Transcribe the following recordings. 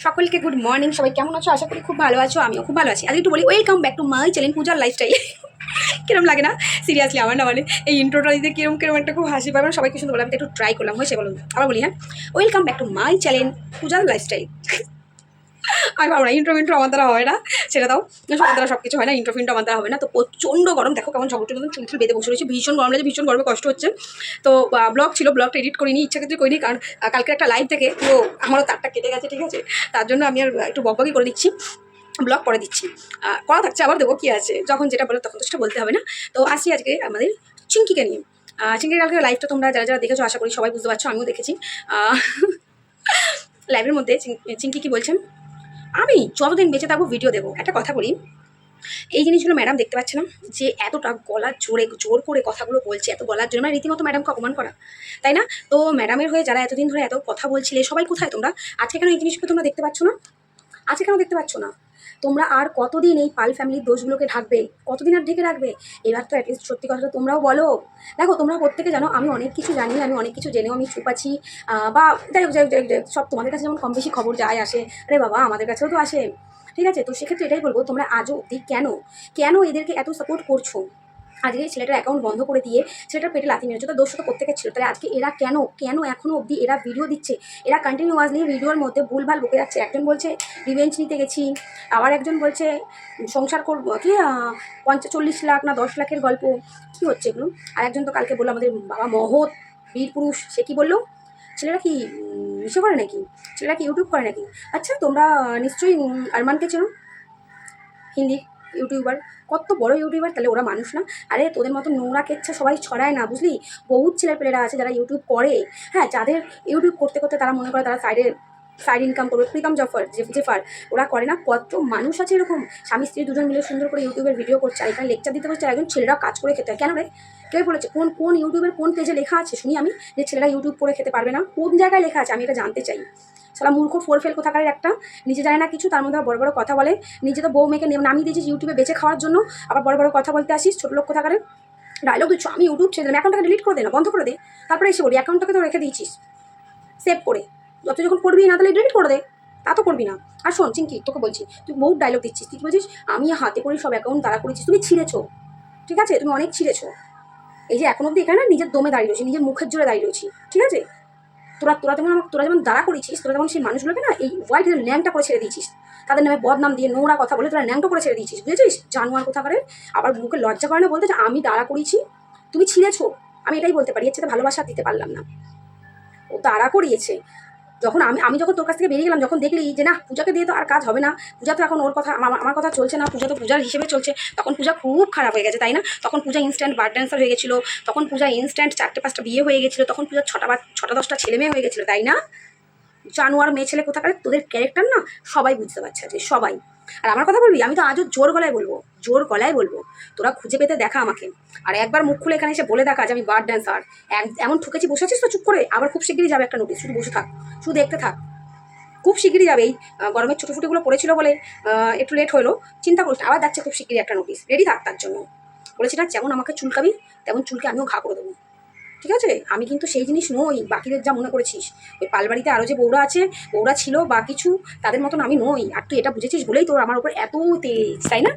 সকলকে good morning সবাই কেমন আছো? আশা করি খুব ভালো আছো, আমিও খুব ভালো আছি। আর একটু বলি welcome back to my channel পূজার লাইফস্টাইল কিরম লাগে না? সিরিয়াসলি আমার না মানে এই ইন্ট্রোটা দিতে কিরম কিরম একটা খুব হাসি পাবে সবাইকে শুনতে বললাম একটু ট্রাই করলাম, হয়েছে বলুন আবার বলি হ্যাঁ? Welcome back to my channel পূজার লাইফস্টাইল আমি পারব না। ইন্ট্রো ইন্ট্রো আমার দ্বারা হয় না। সেটা দাও। সবার দ্বারা সব কিছু হয় না। ইন্ট্রো ফিন্ট্রো আমার দ্বারা হবে না। তো প্রচণ্ড গরম। দেখো কেমন ঝগড়টির মতন চুল বেঁধে বসে রয়েছে। ভীষণ গরম লাগছে। ভীষণ গরমে কষ্ট হচ্ছে। তো ব্লগ ছিল। ব্লগটা এডিট করিনি। ইচ্ছা কিছু করিনি। কারণ কালকে একটা লাইভ থেকে তো আমারও তারটা কেটে গেছে ঠিক আছে? তার জন্য আমি আর একটু বকবকি করে দিচ্ছি। ব্লগ করে দিচ্ছি। করা থাকছে। আবার দেবো কী আছে। যখন যেটা বলে তখন তো সেটা বলতে হবে না। তো আসি আজকে আমাদের চিঙ্কিকে নিয়ে। আহ, চিঙ্কির কালকে লাইভটা তোমরা যারা যারা দেখেছ আশা করি সবাই বুঝতে পারছ। আমিও দেখেছি। লাইভের মধ্যে চিঙ্কি কি বলছেন আমি যতদিন বেঁচে থাকব ভিডিও দেবো। একটা কথা বলি। এই জিনিসগুলো ম্যাডাম দেখতে পাচ্ছে না যে এতটা গলার জোরে, জোর করে কথাগুলো বলছে, এত গলার জোরে মানে রীতিমতো ম্যাডামকে অপমান করা। তাই না? তো ম্যাডামের হয়ে যারা এতদিন ধরে এত কথা বলছিলে, সবাই কোথায় তোমরা? আজকে কেন এই জিনিসগুলো তোমরা দেখতে পাচ্ছ না? আজকে কেন দেখতে পাচ্ছ না? তোমরা আর কতদিন এই পাল ফ্যামিলির দোষগুলোকে ঢাকবে? কতদিন আর ঢেকে রাখবে? এবার তো অ্যাটলিস্ট সত্যি কথাটা তোমরাও বলো। দেখো, তোমরা প্রত্যেকে জানো, আমি অনেক কিছু জানি, আমি অনেক কিছু জেনেও আমি ছুপাছি বা যাই হোক যাই হোক, যাই সব তোমাদের কাছে যেমন কম বেশি খবর যায়, আসে। আরে বাবা, আমাদের কাছেও তো আসে। ঠিক আছে, তো সেক্ষেত্রে এটাই বলব, তোমরা আজও অবধি কেন? কেন এদেরকে এত সাপোর্ট করছ? আজকে ছেলেটার অ্যাকাউন্ট বন্ধ করে দিয়ে ছেলেটার পেটে লাথি মেরেছে। তো দোষ তো প্রত্যেকের ছিল। তাহলে আজকে এরা কেন কেন এখনও অবধি এরা ভিডিও দিচ্ছে? এরা কন্টিনিউয়াসলি ভিডিওর মধ্যে ভুলভাল বকে যাচ্ছে। একজন বলছে রিভেঞ্জ নিতে গেছি। আবার একজন বলছে, সংসার করব। কি পঞ্চাশ চল্লিশ লাখ না দশ লাখের গল্প। কী হচ্ছে এগুলো? আর একজন তো কালকে বলল, আমাদের বাবা মহৎ, বীর পুরুষ। সে কি বলল? ছেলেরা কি ইসে করে নাকি? ছেলেরা কি ইউটিউব করে নাকি? আচ্ছা তোমরা নিশ্চয়ই আরমানকে চেনো? হিন্দি? ইউটিউবার। কত বড় ইউটিউবার, তাহলে ওরা মানুষ না। আরে, তোদের মতো নোংরা কেচ্ছা সবাই ছড়ায় না, বুঝলি? বহুত ছেলেপেলেরা আছে যারা ইউটিউব করে। হ্যাঁ যাদের ইউটিউব করতে করতে তারা মনে করে তারা সাইডে সাইড ইনকাম করবে। প্রীতম জফর জেফ- জেফার, ওরা করে না। কত মানুষ আছে এরকম? স্বামী, স্ত্রী দুজন মিলে সুন্দর করে ইউটিউবের ভিডিও করছে। আর এখানে লেকচার দিতে আর একজন ছেলেরা কাজ করে খেতে হয়। কেন রে? কে বলেছে? কোন কোন ইউটিউবের কোন পেজে লেখা আছে? শুনি আমি যে ছেলেরা ইউটিউব করে খেতে পারবে না। কোন জায়গায় লেখা আছে? আমি এটা জানতে চাই। সালা মূর্খ ফোর ফেল কোথাকারের একটা, নিজে জানে না কিছু, তার মধ্যে বড় বড় কথা বলে। নিজে তো বউ মেয়েকে নেম- নামিয়ে দিয়েছিস ইউটিউবে বেঁচে খাওয়ার জন্য, আবার বড় বড় কথা বলতে আসিস, ছোট লোক কোথাকারের ডায়লগ দিচ্ছ আমি ইউটিউব ছেড়ে দিলাম অ্যাকাউন্টটাকে ডিলিট করে দে না, বন্ধ করে দে। তারপরে এসে বলি অ্যাকাউন্টটাকে তো রেখে দিয়েছিস। সেভ করে। যত যখন করবি না, তাহলে ডিলিট করে দে। তা তো করবি না। আর শোন চিঙ্কি তোকে বলছি, তুই বহুত ডায়লগ দিচ্ছিস তুই বলছিস? আমি হাতে করে সব অ্যাকাউন্ট দাঁড়া করেছিস, তুমি ছিঁড়েছো। ঠিক আছে? তুমি অনেক ছিঁড়েছো। এই যে এখন অব্দি এখানে নিজের দমে দাঁড়িয়ে রয়েছি, নিজের মুখের জোরে দাঁড়িয়ে রয়েছি, ঠিক আছে? তোরা তোরা যেমন আমার তোরা যেমন দাঁড়া করেছিস তোরা যেমন সেই মানুষগুলোকে না এই হোয়াইট ন্যাংটা করে ছেড়ে দিয়েছিস। তাদের নামে বদনাম দিয়ে নোংরা কথা বলে তোরা ল্যাংটা করে ছেড়ে দিয়েছিস, বুঝেছিস? জানোয়ার কথা করে আবার মুখে লজ্জা করে না বলতে যে আমি দাঁড়া করিয়েছি? তুমি ছিঁড়েছো। আমি এটাই বলতে পারি, এর সাথে ভালোবাসা দিতে পারলাম না। ও দাঁড়া করিয়েছে। যখন আমি আমি যখন তোর কাছ থেকে বেরিয়ে গেলাম, যখন দেখলি যে না, পূজাকে দিয়ে তো আর কাজ হবে না, পূজা তো এখন ওর কথা, আমার আমার কথা চলছে না, পূজা তো পূজার হিসেবে চলছে, তখন পূজা খুব খারাপ হয়ে গেছে, তাই না? তখন পূজা ইনস্ট্যান্ট বার ড্যান্সার হয়ে গেছিল, তখন পূজা ইনস্ট্যান্ট চারটে পাঁচটা বিয়ে হয়ে গেছিল, তখন পূজা ছটা বা, ছটা দশটা ছেলে মেয়ে হয়ে গেছিল, তাই না? জানোয়ার মেয়ে ছেলে কোথাকার? তোদের ক্যারেক্টার না সবাই বুঝতে পারছে আজকে, সবাই। আর আমার কথা বলবি? আমি তো আজও জোর গলায় বলব জোর গলায় বলব তোরা খুঁজে পেতে দেখা আমাকে। আর একবার মুখ খুলে এখানে এসে বলে দেখা যে আমি বার ড্যান্সার এমন ঠকেছি বসে আছিস তো? চুপ করে। আবার খুব শিগগিরই যাবে একটা নোটিশ শুধু বসে থাক। শুধু দেখতে থাক। খুব শিগগিরই যাবে এই গরমের ছোটো ফুটিগুলো পড়েছিল বলে একটু লেট হলো। চিন্তা করিস না, আবার যাচ্ছে খুব শিগগিরই একটা নোটিশ রেডি থাক তার জন্য। বলেছি না যেমন আমাকে চুলকাবি তেমন চুলকে আমিও ঘা করে দেবো। ঠিক আছে? আমি কিন্তু সেই জিনিস নই, বাকিদের যা মনে করেছিস। ওই পালবাড়িতে আরও যে বৌরা আছে বৌরা ছিল বা কিছু, তাদের মতন আমি নই। আর তুই এটা বুঝেছিস বলেই তোর আমার ওপর এত তেজ, তাই না?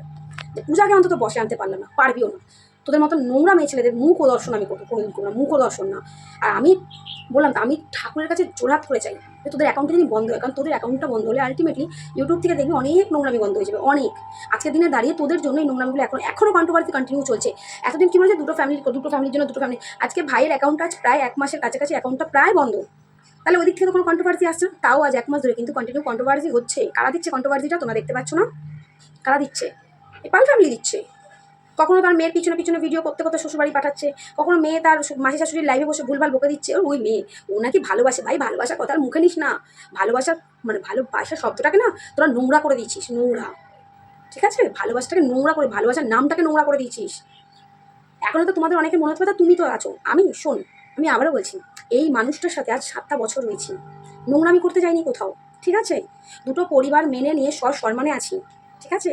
পূজাকে অন্তত বসে আনতে পারলাম না, পারবিও না। তোদের মতো নোংরা মেয়ে ছেলেদের মুখ ও দর্শন আমি কোনোদিন করব না মুখ ও দর্শন না। আর আমি বললাম আমি ঠাকুরের কাছে জোড়হাত করে চাই যে তোদের অ্যাকাউন্টটা যদি বন্ধ হয়, কারণ তোদের অ্যাকাউন্টটা বন্ধ হলে আলটিমেটলি ইউটিউব থেকে দেখবি অনেক নোংরামি বন্ধ হয়ে যাবে, অনেক। আজকের দিনে দাঁড়িয়ে তোদের জন্য এই নোংরামিগুলো এখন এখনও কন্ট্রোভার্সি কন্টিনিউ চলছে। এতদিন কি বলছে, দুটো ফ্যামিলি দুটো ফ্যামিলির জন্য দুটো ফ্যামিলি আজকে ভাইয়ের অ্যাকাউন্টটা আজ প্রায় এক মাসের কাছাকাছি অ্যাকাউন্টটা প্রায় বন্ধ। তাহলে ওদিক থেকে তো কোনো কন্ট্রোভার্সি আসছে তাও আজ এক মাস ধরে কিন্তু কন্টিনিউ কন্ট্রোভার্সি হচ্ছে। কারা দিচ্ছে কন্ট্রোভার্সিটা তোমরা দেখতে পাচ্ছ না? কারা দিচ্ছে? এই পাল ফ্যামিলি দিচ্ছে। কখনো তার মেয়ের পিছনে পিছনে ভিডিও করতে করতে শ্বশুরবাড়ি পাঠাচ্ছে, কখনো মেয়ে তার মাসি শাশুড়ির লাইভে বসে ভুলভাল বকে দিচ্ছে, ওই মেয়ে, ও নাকি ভালোবাসে, ভাই ভালোবাসার কথা আর মুখে নিস না ভালোবাসা মানে ভালোবাসার শব্দটাকে না তোরা নোংরা করে দিচ্ছিস, নোংরা, ঠিক আছে? ভালোবাসাটাকে নোংরা করে, ভালোবাসার নামটাকে নোংরা করে দিয়েছিস এখনও তো তোমাদের অনেকে মনে হতে তুমি তো আছো। আমি, শোন, আমি আবারও বলছি, এই মানুষটার সাথে আজ সাতটা বছর রয়েছি নোংরামি করতে যাইনি কোথাও, ঠিক আছে? দুটো পরিবার মেনে নিয়ে সব সম্মানে আছি, ঠিক আছে?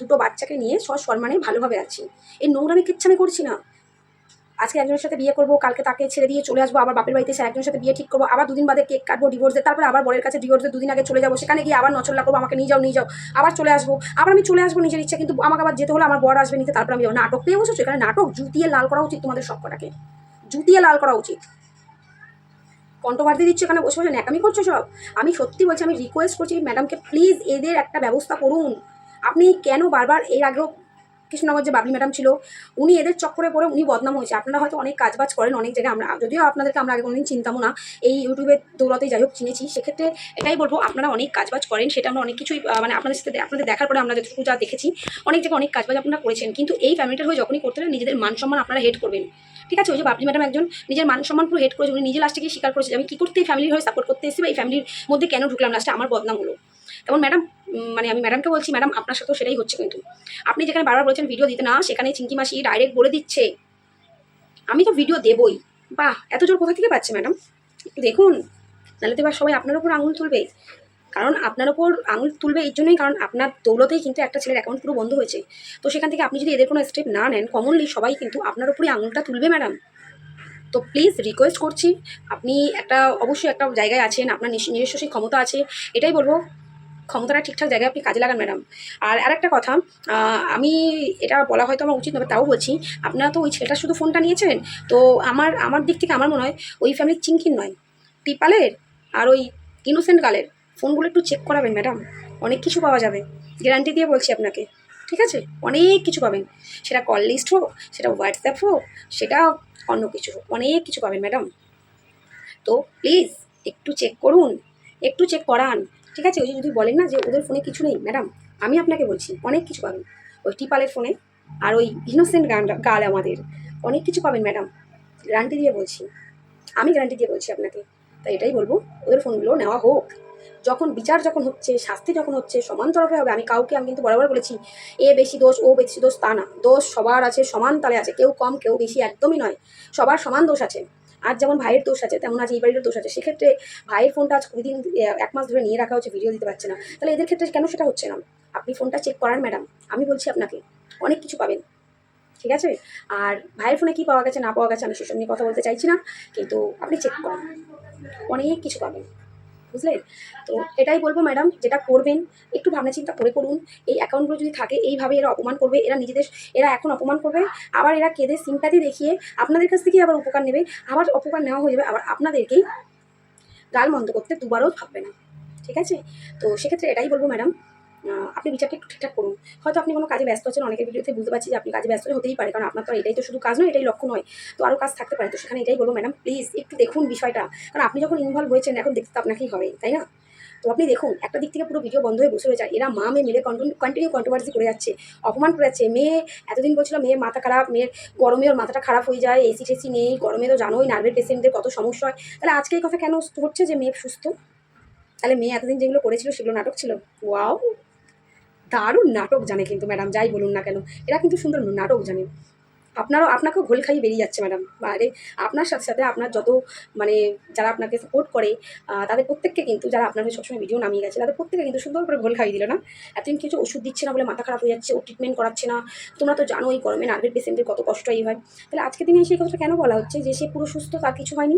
দুটো বাচ্চাকে নিয়ে সসম্মানে ভালোভাবে আছি। এই নোংরামি কিচ্ছু আমি করছি না। আজকে একজনের সাথে বিয়ে করব, কালকে তাকে ছেড়ে দিয়ে চলে আসব, আবার বাপের বাড়িতে এসে একজনের সাথে বিয়ে ঠিক করব, আবার দুদিন বাদে কেক কাটবো ডিভোর্স দিয়ে তারপরে আবার বরের কাছে ডিভোর্স দিয়ে দুদিন আগে চলে যাব, সেখানে গিয়ে আবার নচল্লা করব, আমাকে নিয়ে যাও নিয়ে যাও, আবার চলে আসব, আবার আমি চলে আসব নিজের ইচ্ছা, কিন্তু আমাকে আবার যেতে হলে আমার বর আসবে নিতে, তারপরে আমি। নাটক পেয়ে বসেছো? এখানে নাটক জুতিয়ে লাল করা উচিত তোমাদের সব কটাকে জুতিয়ে লাল করা উচিত। কণ্ঠবার্তি দিচ্ছে এখানে বসে বসে, ন্যাকামি করছ সব? আমি সত্যি বলছি, আমি রিকোয়েস্ট করছি ম্যাডামকে প্লিজ এদের একটা ব্যবস্থা করুন। আপনি কেন বারবার এর আগেও কৃষ্ণনগর যে বাবলি ম্যাডাম ছিল, উনি এদের চক্করে পড়ে উনি বদনাম হয়েছে। আপনারা হয়তো অনেক কাজবাজ করেন অনেক জায়গায়, আমরা যদিও আপনাদেরকে আমরা আগে কোনোদিন চিন্তামও না, এই ইউটিউবের দৌলতে যাই হোক চিনেছি, সেক্ষেত্রে এটাই বলব, আপনারা অনেক কাজবাজ করেন, সেটা আমরা অনেক কিছুই মানে আপনাদের সাথে, আপনাদের দেখার পরে আমরা যতটুকু যা দেখেছি, অনেক জায়গায় অনেক কাজবাজ আপনারা করেছেন, কিন্তু এই ফ্যামিলিটার হয়ে যখনই করতে নিজেদের মান সম্মান আপনারা হেড করবেন। ঠিক আছে, ওই যে বাবলি ম্যাডাম একজন, নিজের মান সম্মান পুরো হেড করেছে, উনি নিজে লাস্টে গিয়ে স্বীকার করেছে আমি কী করতে এই ফ্যামিলির হয়ে সাপোর্ট করতে এসেছি বা এই ফ্যামিলির মধ্যে কেন ঢুকলাম লাস্টে আমার বদনাম হলো। তেমন ম্যাডাম? মানে আমি ম্যাডামকে বলছি ম্যাডাম আপনার সাথেও সেটাই হচ্ছে কিন্তু। আপনি যেখানে বারবার বলেছেন ভিডিও দিতে না সেখানে চিঙ্কি মাসি ডাইরেক্ট বলে দিচ্ছে। আমি তো ভিডিও দেবই। বাহ, এত জোর কোথা থেকে পাচ্ছে ম্যাডাম দেখুন। নাহলে তো এবার সবাই আপনার উপর আঙুল তুলবে। কারণ আপনার ওপর আঙুল তুলবে এই জন্যই, কারণ আপনার দৌলতেই কিন্তু একটা ছেলের অ্যাকাউন্ট পুরো বন্ধ হয়েছে। তো সেখান থেকে আপনি যদি এদের কোনো স্টেপ না নেন কমনলি সবাই কিন্তু আপনার উপরই আঙুলটা তুলবে ম্যাডাম তো প্লিজ রিকোয়েস্ট করছি, আপনি একটা, অবশ্যই একটা জায়গায় আছেন, আপনার নিজ- নিজস্ব সেই ক্ষমতা আছে, এটাই বলব। ক্ষমতাটা ঠিকঠাক জায়গায় আপনি কাজে লাগান, ম্যাডাম। আর আরেকটা কথা আমি এটা বলা হয়তো আমার উচিত নয়, তাও বলছি, আপনারা তো ওই ছেলেটার শুধু ফোনটা নিয়েছেন? তো আমার আমার দিক থেকে আমার মনে হয় ওই ফ্যামিলির চিঙ্কির নয়। পিপালের আর ওই ইনোসেন্ট গালের ফোনগুলো একটু চেক করাবেন, ম্যাডাম। অনেক কিছু পাওয়া যাবে। গ্যারান্টি দিয়ে বলছি আপনাকে। ঠিক আছে? অনেক কিছু পাবেন। সেটা কল লিস্ট হোক, সেটা হোয়াটসঅ্যাপ হোক, সেটা অন্য কিছু হোক, অনেক কিছু পাবেন, ম্যাডাম। তো প্লিজ একটু চেক করুন, একটু চেক করান। ঠিক আছে? ওই যে যদি বলেন না যে ওদের ফোনে কিছু নেই, ম্যাডাম, আমি আপনাকে বলছি, অনেক কিছু পাবেন। ওই টিপালের ফোনে আর ওই ইনোসেন্ট গান, গাল আমাদের, অনেক কিছু পাবেন, ম্যাডাম। গ্যারান্টি দিয়ে বলছি। আমি গ্যারান্টি দিয়ে বলছি আপনাকে। তাই এটাই বলব, ওদের ফোনগুলো নেওয়া হোক। যখন বিচার যখন হচ্ছে, শাস্তি যখন হচ্ছে, সমান তরফে হবে। আমি কাউকে, আমি কিন্তু বরাবর বলেছি, এ বেশি দোষ, ও বেশি দোষ, তা না। দোষ সবার আছে, সমান তালে আছে। কেউ কম, কেউ বেশি, একদমই নয়। সবার সমান দোষ আছে। আর যেমন ভাইয়ের দোষ আছে, তেমন আজ এই বাড়িরও দোষ আছে। সেক্ষেত্রে ভাইয়ের ফোনটা আজ কুড়ি দিন এক মাস ধরে নিয়ে রাখা হচ্ছে ভিডিও দিতে পারছে না। তাহলে এদের ক্ষেত্রে কেন সেটা হচ্ছে না? আপনি ফোনটা চেক করান ম্যাডাম আমি বলছি আপনাকে, অনেক কিছু পাবেন। ঠিক আছে? আর ভাইয়ের ফোনে কী পাওয়া গেছে, না পাওয়া গেছে, আমি সেসব নিয়ে কথা বলতে চাইছি না। কিন্তু আপনি চেক করেন। অনেক কিছু পাবেন। বুঝলেন তো এটাই বলব ম্যাডাম যেটা করবেন, একটু ভাবনা চিন্তা করে করুন। এই অ্যাকাউন্টগুলো যদি থাকে, এইভাবে এরা অপমান করবে, এরা নিজেদের, এরা এখন অপমান করবে, আবার এরা কেঁদে সিম্প্যাথি দেখিয়ে আপনাদের কাছ থেকেই আবার উপকার নেবে, আবার অপকার নেওয়া হয়ে যাবে, আবার আপনাদেরকেই গাল মন্দ করতে দুবারও ভাববে না। ঠিক আছে? তো সেক্ষেত্রে এটাই বলব ম্যাডাম আপনি বিচারটা একটু ঠিকঠাক করুন। হয়তো আপনি কোনো কাজে ব্যস্ত আছেন, অনেকের ভিডিওতে বুঝতে পারছি যে আপনি কাজে ব্যস্ত হতেই পারে, কারণ আপনার তো এটাই তো শুধু কাজ নয়, এটাই লক্ষ্য নয়। তো আরও কাজ থাকতে পারে, তো সেখানে এটাই বলব, ম্যাডাম, প্লিজ একটু দেখুন বিষয়টা। কারণ আপনি যখন ইনভলভ হয়েছেন, এখন দেখতে আপনাকেই হবে, তাই না? তো আপনি দেখুন, একটা দিক থেকে পুরো ভিডিও বন্ধ হয়ে বসে রয়েছে এরা মা মেয়ে মিলে কন্টিনিউ কন্ট্রোভার্সি করে যাচ্ছে, অপমান করে যাচ্ছে। মেয়ে, এতদিন বলছিল মেয়ের মাথা খারাপ, মেয়ের গরমে ওর মাথাটা খারাপ হয়ে যায় এসি টেসি নেই, গরমে তো জানোই নার্ভের পেশেন্টদের কত সমস্যা হয়। তাহলে আজকে এই কথা কেন হচ্ছে যে মেয়ে সুস্থ? তাহলে মেয়ে এতদিন যেগুলো করেছিল, সেগুলো নাটক ছিল? ওয়াও! দারুণ নাটক জানে কিন্তু ম্যাডাম, যাই বলুন না কেন। এরা কিন্তু সুন্দর নাটক জানে। আপনারও, আপনাকেও ঘোল খাইয়ে বেরিয়ে যাচ্ছে ম্যাডাম। আরে, আপনার সাথে সাথে আপনার যত মানে যারা আপনাকে সাপোর্ট করে তাদের প্রত্যেককে কিন্তু, যারা আপনার সবসময় ভিডিও নামিয়ে গেছে, তাদের প্রত্যেকে কিন্তু সুন্দর করে ঘোল খাইয়ে দিল না? এতদিন কিছু ওষুধ দিচ্ছে না বলে মাথা খারাপ হয়ে যাচ্ছে, ও ট্রিটমেন্ট করাচ্ছে না। তোমরা তো জানো এই গরমে নার্ভের পেশেন্টের কত কষ্ট এই হয়। তাহলে আজকে দিনে সেই কথাটা কেন বলা হচ্ছে যে সে পুরো সুস্থ, তার কিছু হয়নি?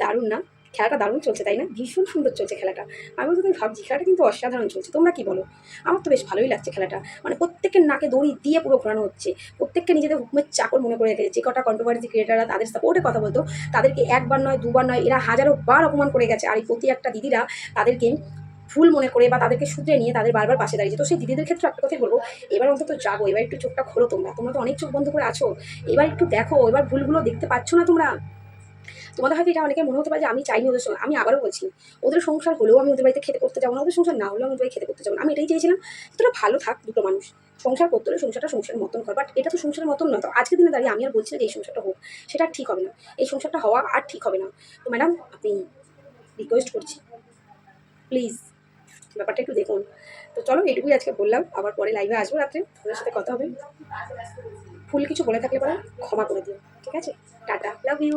দারুণ না? খেলাটা দারুণ চলছে, তাই না? ভীষণ সুন্দর চলছে খেলাটা। আমি তো ভাবছি, খেলাটা কিন্তু অসাধারণ চলছে। তোমরা কি বলো? আমার তো বেশ ভালোই লাগছে খেলাটা। মানে প্রত্যেকের নাকে দড়ি দিয়ে পুরো ঘোরানো হচ্ছে। প্রত্যেককে নিজেদের হুকুমের চাকর মনে করে রেখেছে। যে কটা কন্ট্রোভার্সি ক্রিয়েটাররা তাদের সাপোর্টে কথা বলতো, তাদেরকে একবার নয়, দুবার নয়, এরা হাজারো বার অপমান করে গেছে। আর এই প্রতি একটা দিদিরা তাদেরকে ভুল মনে করে বা তাদেরকে শুধরে নিয়ে তাদের বারবার পাশে দাঁড়িয়েছে। তো সেই দিদিদের ক্ষেত্রে একটা কথাই বলব, এবার অন্তত যাব, এবার একটু চোখটা খোলো তোমরা। তোমরা তো অনেক চোখ বন্ধ করে আছো। এবার একটু দেখো, এবার ভুলগুলো দেখতে পাচ্ছ না তোমরা? তোমাদের হয়তো এটা অনেকে মনে হতে পারে যে আমি চাইনি ওদের সঙ্গে, আমি আবারও বলছি, ওদের সংসার হলেও আমি ওদের বাড়িতে খেতে করতে যাব না, ওদের সংসার না হলেও আমি ওদের বাড়ি খেতে করতে যাব না। আমি এটাই চেয়েছিলাম তোরা ভালো থাক দুটো মানুষ। সংসার করতে হলে সংসারটা সংসারের মতন কর বাট এটা তো সংসারের মতন নয়। তো আজকের দিনে দাঁড়িয়ে আমি আর বলছি যে এই সংসারটা হোক, সেটা ঠিক হবে না। এই সংসারটা হওয়া আর ঠিক হবে না। তো ম্যাডাম আপনি রিকোয়েস্ট করছি। প্লিজ ব্যাপারটা একটু দেখুন। তো চলো এটুকুই আজকে বললাম। আবার পরে লাইভে আসব রাত্রে। তোমাদের সাথে কথা হবে। ফুল কিছু বলে থাকলে পরে ক্ষমা করে দিও। ঠিক আছে? টাটা। Love you